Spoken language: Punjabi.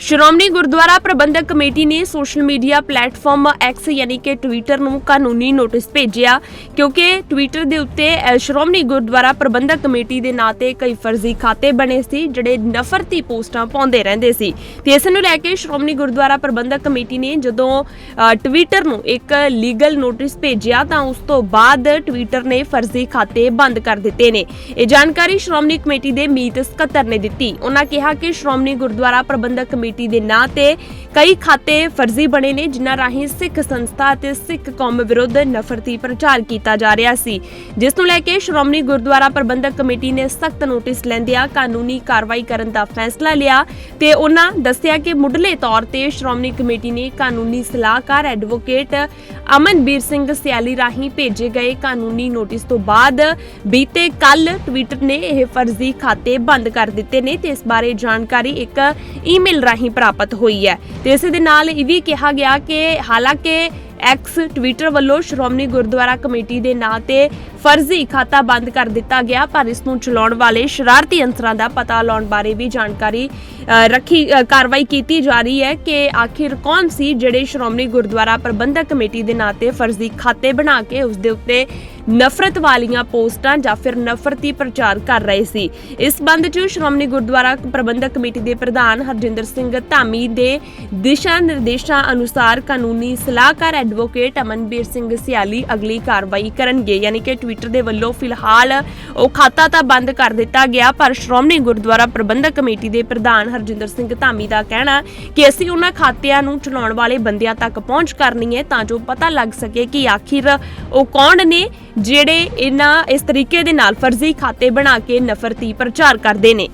ਸ਼੍ਰੋਮਣੀ ਗੁਰਦੁਆਰਾ ਪ੍ਰਬੰਧਕ ਕਮੇਟੀ ਨੇ ਸੋਸ਼ਲ ਮੀਡੀਆ ਪਲੇਟਫਾਰਮ ਐਕਸ ਯਾਨੀ ਕਿ ਟਵਿੱਟਰ ਨੂੰ ਕਾਨੂੰਨੀ ਨੋਟਿਸ ਭੇਜਿਆ ਕਿਉਂਕਿ ਟਵਿੱਟਰ ਦੇ ਉੱਤੇ ਸ਼੍ਰੋਮਣੀ ਗੁਰਦੁਆਰਾ ਪ੍ਰਬੰਧਕ ਕਮੇਟੀ ਦੇ ਨਾਂ ਤੇ ਕਈ ਫਰਜ਼ੀ ਖਾਤੇ ਬਣੇ ਸੀ ਜਿਹੜੇ ਨਫ਼ਰਤੀ ਪੋਸਟਾਂ ਪਾਉਂਦੇ ਰਹਿੰਦੇ ਸੀ। ਤੇ ਇਸ ਨੂੰ ਲੈ ਕੇ ਸ਼੍ਰੋਮਣੀ ਗੁਰਦੁਆਰਾ ਪ੍ਰਬੰਧਕ ਕਮੇਟੀ ਨੇ ਜਦੋਂ ਅ, ਟਵਿੱਟਰ ਨੂੰ ਇੱਕ ਲੀਗਲ ਨੋਟਿਸ ਭੇਜਿਆ ਤਾਂ ਉਸ ਤੋਂ ਬਾਅਦ ਟਵਿੱਟਰ ਨੇ ਫਰਜ਼ੀ ਖਾਤੇ ਬੰਦ ਕਰ ਦਿੱਤੇ ਨੇ। ਇਹ ਜਾਣਕਾਰੀ ਸ਼੍ਰੋਮਣੀ ਕਮੇਟੀ ਦੇ ਮੀਤ ਸਕੱਤਰ ਨੇ ਦਿੱਤੀ। ਉਹਨਾਂ ਕਿਹਾ ਕਿ ਸ਼੍ਰੋਮਣੀ ਗੁਰਦੁਆਰਾ ਪ੍ਰਬੰਧਕ ਕਮੇਟੀ ਦੇ ਨਾਂ ਤੇ ਕਈ ਖਾਤੇ ਫਰਜ਼ੀ ਬਣੇ ਨੇ, ਜਿਨ੍ਹਾਂ ਰਾਹੀਂ ਸਿੱਖ ਸੰਸਥਾ ਅਤੇ ਸਿੱਖ ਕੌਮ ਵਿਰੁੱਧ ਨਫ਼ਰਤੀ ਪ੍ਰਚਾਰ ਕੀਤਾ ਜਾ ਰਿਹਾ ਸੀ। ਜਿਸ ਨੂੰ ਲੈ ਕੇ ਸ਼੍ਰੋਮਣੀ ਗੁਰਦੁਆਰਾ ਪ੍ਰਬੰਧਕ ਕਮੇਟੀ ਨੇ ਸਖਤ ਨੋਟਿਸ ਲੈਂਦਿਆਂ ਕਾਨੂੰਨੀ ਕਾਰਵਾਈ ਕਰਨ ਦਾ ਫੈਸਲਾ ਲਿਆ ਤੇ ਉਹਨਾਂ ਦੱਸਿਆ ਕਿ ਮੁੱਢਲੇ ਤੌਰ ਤੇ ਸ਼੍ਰੋਮਣੀ ਕਮੇਟੀ ਨੇ ਕਾਨੂੰਨੀ ਸਲਾਹਕਾਰ ਐਡਵੋਕੇਟ ਅਮਨਬੀਰ ਸਿੰਘ ਸਿਆਲੀ ਰਾਹੀਂ ਭੇਜੇ ਗਏ ਕਾਨੂੰਨੀ ਨੋਟਿਸ ਤੋਂ ਬਾਅਦ ਬੀਤੇ ਕੱਲ ਟਵਿੱਟਰ ਨੇ ਇਹ ਫਰਜ਼ੀ ਖਾਤੇ ਬੰਦ ਕਰ ਦਿੱਤੇ ਨੇ ਤੇ ਇਸ ਬਾਰੇ ਜਾਣਕਾਰੀ ਇੱਕ ਈਮੇਲ ਰਾਹੀਂ ਪ੍ਰਾਪਤ ਹੋਈ ਹੈ। ਤੇ ਇਸੇ ਦੇ ਨਾਲ ਇਹ ਵੀ ਕਿਹਾ ਗਿਆ ਕਿ ਹਾਲਾਂਕਿ ਐਕਸ ਟਵਿੱਟਰ ਵੱਲੋਂ ਸ਼੍ਰੋਮਣੀ ਗੁਰਦੁਆਰਾ ਕਮੇਟੀ ਦੇ ਨਾਂ ਤੇ ਫਰਜ਼ੀ ਖਾਤਾ ਬੰਦ ਕਰ ਦਿੱਤਾ ਗਿਆ, ਪਰ ਇਸ ਨੂੰ ਚਲਾਉਣ ਵਾਲੇ ਸ਼ਰਾਰਤੀ ਅੰਸਰਾਂ ਦਾ ਪਤਾ ਲਾਉਣ ਬਾਰੇ ਵੀ ਜਾਣਕਾਰੀ ਰੱਖੀ ਕਾਰਵਾਈ ਕੀਤੀ ਜਾ ਰਹੀ ਹੈ ਕਿ ਆਖਿਰ ਕੌਣ ਸੀ ਜਿਹੜੇ ਸ਼੍ਰੋਮਣੀ ਗੁਰਦੁਆਰਾ ਪ੍ਰਬੰਧਕ ਕਮੇਟੀ ਦੇ ਨਾਂ ਤੇ ਫਰਜ਼ੀ ਖਾਤੇ ਬਣਾ ਕੇ ਉਸ ਦੇ ਉੱਤੇ ਨਫ਼ਰਤ ਵਾਲੀਆਂ ਪੋਸਟਾਂ ਜਾਂ ਫਿਰ ਨਫ਼ਰਤੀ ਪ੍ਰਚਾਰ ਕਰ ਰਹੇ ਸੀ। ਇਸ ਸੰਬੰਧ 'ਚ ਸ਼੍ਰੋਮਣੀ ਗੁਰਦੁਆਰਾ ਪ੍ਰਬੰਧਕ ਕਮੇਟੀ ਦੇ ਪ੍ਰਧਾਨ ਹਰਜਿੰਦਰ ਸਿੰਘ ਧਾਮੀ ਦੇ ਦਿਸ਼ਾ ਨਿਰਦੇਸ਼ਾਂ ਅਨੁਸਾਰ ਕਾਨੂੰਨੀ ਸਲਾਹਕਾਰ ਐਡਵੋਕੇਟ ਅਮਨਬੀਰ ਸਿੰਘ ਸਿਆਲੀ ਅਗਲੀ ਕਾਰਵਾਈ ਕਰਨਗੇ, ਯਾਨੀ ਕਿ ਟਵਿੱਟਰ ਦੇ ਵੱਲੋਂ ਫਿਲਹਾਲ ਉਹ ਖਾਤਾ ਤਾਂ ਬੰਦ ਕਰ ਦਿੱਤਾ ਗਿਆ, ਪਰ ਸ਼੍ਰੋਮਣੀ ਗੁਰਦੁਆਰਾ ਪ੍ਰਬੰਧਕ ਕਮੇਟੀ ਦੇ ਪ੍ਰਧਾਨ ਹਰਜਿੰਦਰ ਸਿੰਘ ਧਾਮੀ ਦਾ ਕਹਿਣਾ ਕਿ ਅਸੀਂ ਉਹਨਾਂ ਖਾਤਿਆਂ ਨੂੰ ਚਲਾਉਣ ਵਾਲੇ ਬੰਦਿਆਂ ਤੱਕ ਪਹੁੰਚ ਕਰਨੀ ਹੈ ਤਾਂ ਜੋ ਪਤਾ ਲੱਗ ਸਕੇ ਕਿ ਆਖਿਰ ਉਹ ਕੌਣ ਨੇ, ਜਿਹੜੇ ਇਹਨਾਂ ਇਸ ਤਰੀਕੇ ਦੇ ਨਾਲ ਫਰਜ਼ੀ ਖਾਤੇ ਬਣਾ ਕੇ ਨਫ਼ਰਤੀ ਪ੍ਰਚਾਰ ਕਰਦੇ ਨੇ।